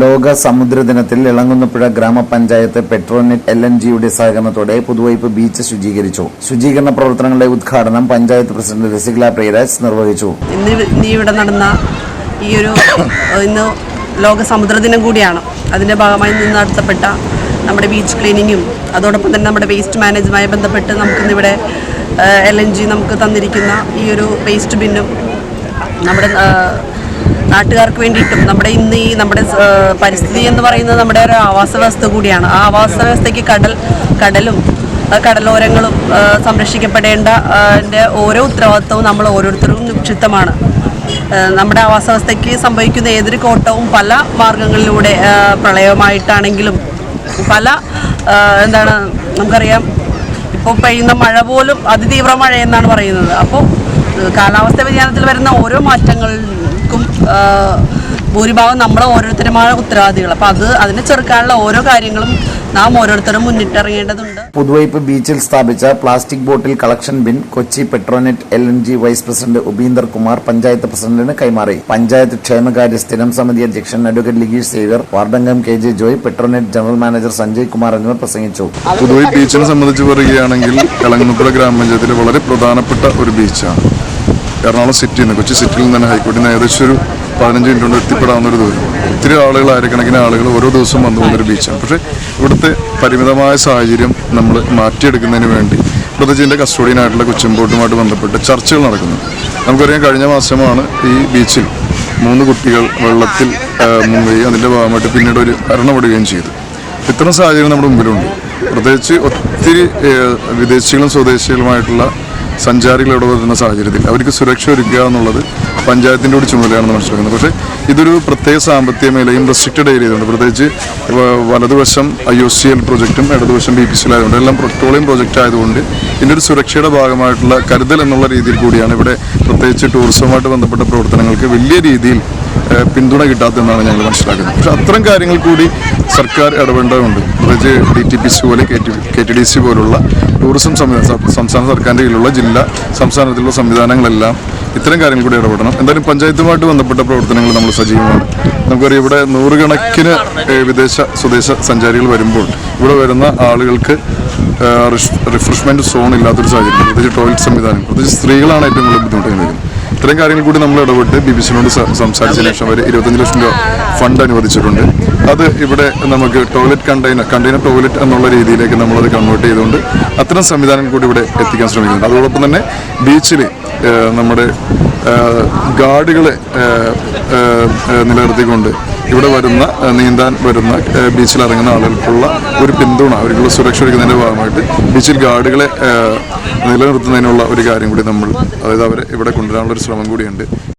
ലോക സമുദ്ര ദിനത്തിൽ ഇളങ്കുന്നപ്പുഴ ഗ്രാമപഞ്ചായത്ത് പെട്രോനെറ്റ് എൽ എൻ ജിയുടെ സഹകരണത്തോടെ പുതുവൈപ്പ് ബീച്ച് ശുചീകരിച്ചു. ശുചീകരണ പ്രവർത്തനങ്ങളുടെ ഉദ്ഘാടനം പഞ്ചായത്ത് പ്രസിഡന്റ് രസികല പ്രിയരാജ് നിർവഹിച്ചു. ഇവിടെ നടന്ന ഈ ഒരു ഇന്ന് ലോക സമുദ്ര ദിനം കൂടിയാണ്. അതിന്റെ ഭാഗമായി നിന്ന് നടത്തപ്പെട്ട നമ്മുടെ ബീച്ച് ക്ലീനിങ്ങും അതോടൊപ്പം തന്നെ നമ്മുടെ വേസ്റ്റ് മാനേജുമായി ബന്ധപ്പെട്ട് നമുക്കിന്നിവിടെ എൽ എൻ ജി നമുക്ക് തന്നിരിക്കുന്ന ഈ ഒരു വേസ്റ്റ് ബിന്നും നമ്മുടെ നാട്ടുകാർക്ക് വേണ്ടിയിട്ടും നമ്മുടെ ഇന്ന് ഈ നമ്മുടെ പരിസ്ഥിതി എന്ന് പറയുന്നത് നമ്മുടെ ഒരു ആവാസ വ്യവസ്ഥ കൂടിയാണ്. ആ ആവാസ വ്യവസ്ഥയ്ക്ക് കടൽ കടലും കടലോരങ്ങളും സംരക്ഷിക്കപ്പെടേണ്ട ഓരോ ഉത്തരവാദിത്വവും നമ്മൾ ഓരോരുത്തരും നിക്ഷിപ്തമാണ്. നമ്മുടെ ആവാസ വ്യവസ്ഥയ്ക്ക് സംഭവിക്കുന്ന ഏതൊരു കോട്ടവും പല മാർഗങ്ങളിലൂടെ പ്രളയമായിട്ടാണെങ്കിലും പല എന്താണ് നമുക്കറിയാം ഇപ്പോൾ പെയ്യുന്ന മഴ പോലും അതിതീവ്ര മഴ എന്നാണ് പറയുന്നത്. അപ്പോൾ കാലാവസ്ഥ വ്യതിയാനത്തിൽ വരുന്ന ഓരോ മാറ്റങ്ങൾക്കും ആ, ഭൂരിഭാഗം നമ്മൾ ഓരോരുത്തരുമായ ഉത്തരവാദികൾ. അപ്പോൾ അത് അതിനെ ചെറുക്കാനുള്ള ഓരോ കാര്യങ്ങളും നാം ഓരോരുത്തരും മുന്നിട്ടിറങ്ങേണ്ടതുണ്ട് പുതുവൈപ്പ് ബീച്ചിൽ സ്ഥാപിച്ച plastic bottle collection bin Kochi Petronet L N G vice president Upinder Kumar panchayat പ്രസിഡന്റിന് കൈമാറി. പഞ്ചായത്ത് ക്ഷേമകാര്യ സ്ഥിരം സമിതി അധ്യക്ഷൻ advocate Ligeesh Xavier വാർഡംഗം K J Joy Petronet general manager Sanjay Kumar എന്നിവർ പ്രസംഗിച്ചു. പുതുവൈപ്പ് ബീച്ചിനെ സംബന്ധിച്ച് പറയുകയാണെങ്കിൽ കളങ്ങുപ്പുഴ ഗ്രാമപഞ്ചായത്തിലെ വളരെ പ്രധാനപ്പെട്ട ഒരു ബീച്ചാണ്. എറണാകുളം സിറ്റിയിൽ നിന്ന് കൊച്ചി സിറ്റിയിൽ നിന്ന് തന്നെ ഹൈക്കോടതി ഏകദേശം ഒരു പതിനഞ്ച് മിനിറ്റ് കൊണ്ട് എത്തിപ്പെടാവുന്ന ഒരു ദൂരം. ഒത്തിരി ആളുകൾ ആയിരക്കണക്കിന് ആളുകൾ ഓരോ ദിവസവും വന്നു പോകുന്നൊരു ബീച്ചാണ് പക്ഷേ ഇവിടുത്തെ പരിമിതമായ സാഹചര്യം നമ്മൾ മാറ്റിയെടുക്കുന്നതിന് വേണ്ടി പ്രത്യേകിച്ച് ഇതിന്റെ കസ്റ്റോഡിയനായിട്ടുള്ള കൊച്ചിമ്പോട്ടുമായിട്ട് ബന്ധപ്പെട്ട് ചർച്ചകൾ നടക്കുന്നു. നമുക്കറിയാം കഴിഞ്ഞ മാസമാണ് ഈ ബീച്ചിൽ മൂന്ന് കുട്ടികൾ വെള്ളത്തിൽ മുങ്ങുകയും അതിന്റെ ഭാഗമായിട്ട് പിന്നീട് ഒരു മരണപ്പെടുകയും ചെയ്തു. ഇത്തരം സാഹചര്യം നമ്മുടെ മുമ്പിലുണ്ട്. പ്രത്യേകിച്ച് ഒത്തിരി വിദേശികളും സ്വദേശികളുമായിട്ടുള്ള സഞ്ചാരികൾ ഇവിടെ വരുന്ന സാഹചര്യത്തിൽ അവർക്ക് സുരക്ഷ ഒരുക്കുക എന്നുള്ളത് പഞ്ചായത്തിന്റെ കൂടി ചുമതലയാണെന്ന് മനസ്സിലാക്കുന്നത്. പക്ഷേ ഇതൊരു പ്രത്യേക സാമ്പത്തിക മേഖലയും റെസ്ട്രിക്റ്റഡ് ഏരിയയുണ്ട് പ്രത്യേകിച്ച് വലതുവശം ഐ ഒ സി എൽ പ്രൊജക്റ്റും ഇടതുവശം ബി പി സി ആയതുകൊണ്ട് എല്ലാം പെട്രോളിയം പ്രൊജക്റ്റ് ആയതുകൊണ്ട് ഇതിന്റെ ഒരു സുരക്ഷയുടെ ഭാഗമായിട്ടുള്ള കരുതൽ എന്നുള്ള രീതിയിൽ കൂടിയാണ് ഇവിടെ പ്രത്യേകിച്ച് ടൂറിസവുമായിട്ട് ബന്ധപ്പെട്ട പ്രവർത്തനങ്ങൾക്ക് വലിയ രീതിയിൽ പിന്തുണ കിട്ടാത്തതെന്നാണ് ഞങ്ങൾ മനസ്സിലാക്കുന്നത്. പക്ഷെ അത്തരം കാര്യങ്ങൾ കൂടി സർക്കാർ ഇടപെടേണ്ടതുണ്ട്. പ്രത്യേകിച്ച് ഡി ടി പി സി പോലെ കെ ടി ഡി സി പോലുള്ള ടൂറിസം സംസ്ഥാന സർക്കാരിന്റെ കീഴിലുള്ള ജില്ല സംസ്ഥാനത്തിലുള്ള സംവിധാനങ്ങളെല്ലാം ഇത്തരം കാര്യങ്ങൾ കൂടി ഇടപെടണം. എന്തായാലും പഞ്ചായത്തുമായിട്ട് ബന്ധപ്പെട്ട പ്രവർത്തനങ്ങൾ നമ്മൾ സജീവമാണ്. നമുക്കറിയാം ഇവിടെ നൂറുകണക്കിന് വിദേശ സ്വദേശ സഞ്ചാരികൾ വരുമ്പോൾ ഇവിടെ വരുന്ന ആളുകൾക്ക് റിഫ്രഷ്മെന്റ് സോൺ ഇല്ലാത്തൊരു സാഹചര്യം പ്രത്യേകിച്ച് ടോയ്ലറ്റ് സംവിധാനം പ്രത്യേകിച്ച് സ്ത്രീകളാണ് ഏറ്റവും കൂടുതൽ ബുദ്ധിമുട്ട് ഇത്തരം കാര്യങ്ങൾ കൂടി നമ്മൾ ഇടപെട്ട് ബി ബി സിനോട് സംസാരിച്ചതിന് ശേഷം അവർ ഇരുപത്തഞ്ച് ലക്ഷം രൂപ ഫണ്ട് അനുവദിച്ചിട്ടുണ്ട്. അത് ഇവിടെ നമുക്ക് ടോയ്ലറ്റ് കണ്ടെയ്നർ കണ്ടെയ്നർ ടോയ്ലറ്റ് എന്നുള്ള രീതിയിലേക്ക് നമ്മളത് കൺവേർട്ട് ചെയ്തുകൊണ്ട് അത്തരം സംവിധാനം കൂടി ഇവിടെ എത്തിക്കാൻ ശ്രമിക്കുന്നുണ്ട്. അതോടൊപ്പം തന്നെ ബീച്ചിൽ നമ്മുടെ ഗാർഡുകളെ നിലനിർത്തിക്കൊണ്ട് ഇവിടെ വരുന്ന നീന്താൻ വരുന്ന ബീച്ചിൽ ഇറങ്ങുന്ന ആളുകൾക്കുള്ള ഒരു പിന്തുണ അവർക്കുള്ള സുരക്ഷ ഒരുക്കുന്നതിന്റെ ഭാഗമായിട്ട് ബീച്ചിൽ ഗാർഡുകളെ നിലനിർത്തുന്നതിനുള്ള ഒരു കാര്യം കൂടി നമ്മൾ അതായത് അവരെ ഇവിടെ കൊണ്ടുവരാനുള്ള ഒരു ശ്രമം കൂടിയുണ്ട്.